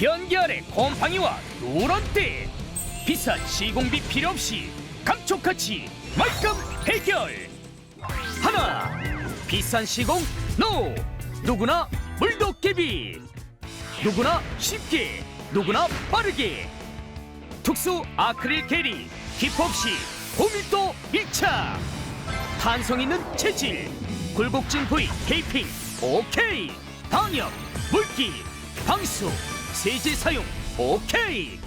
변기 아래 곰팡이와 노란때 비싼 시공비 필요 없이 감촉같이 말끔 해결. 하나 비싼 시공 노. 누구나 물도깨비. 누구나 쉽게 누구나 빠르게. 특수 아크릴 게리 기포 없이 고밀도 1차 탄성 있는 재질 굴곡진 부위 테이핑 오케이. 방역 물기 방수 세제 사용 오케이.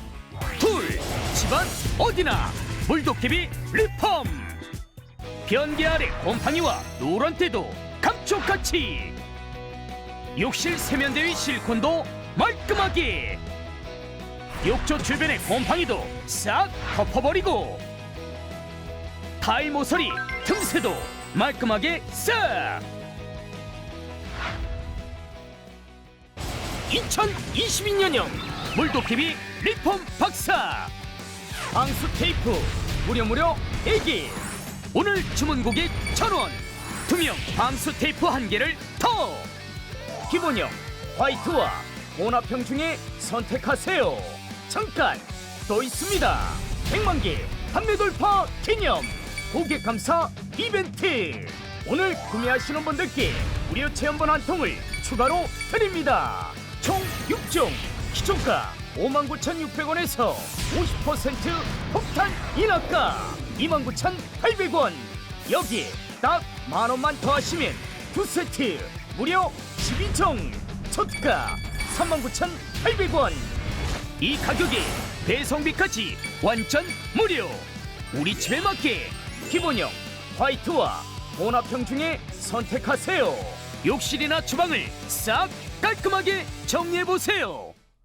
둘 집안 어디나 물도깨비 리폼 변기 아래 곰팡이와 노란 때도 감촉같이. 욕실 세면대의 실리콘도 말끔하게. 욕조 주변의 곰팡이도 싹 덮어버리고. 타일 모서리 틈새도 말끔하게 싹 2022년형 물도깨비 리폼 박사. 방수 테이프 무려 무려 애기. 오늘 주문 고객 천원. 투명 방수 테이프 한 개를 더. 기본형 화이트와 혼합형 중에 선택하세요. 잠깐 또 있습니다. 100만 개 판매 돌파 기념 고객 감사 이벤트. 오늘 구매하시는 분들께 무료 체험본 한 통을 추가로 드립니다. 총 6종 기존가 59,600원에서 50% 폭탄 인하가 29,800원. 여기에 딱 만원만 더하시면 두 세트 무려 12종 첫가 39,800원. 이 가격에 배송비까지 완전 무료. 우리 집에 맞게 기본형 화이트와 혼합형 중에 선택하세요 욕실이나 주방을 싹 깔끔하게 정리해보세요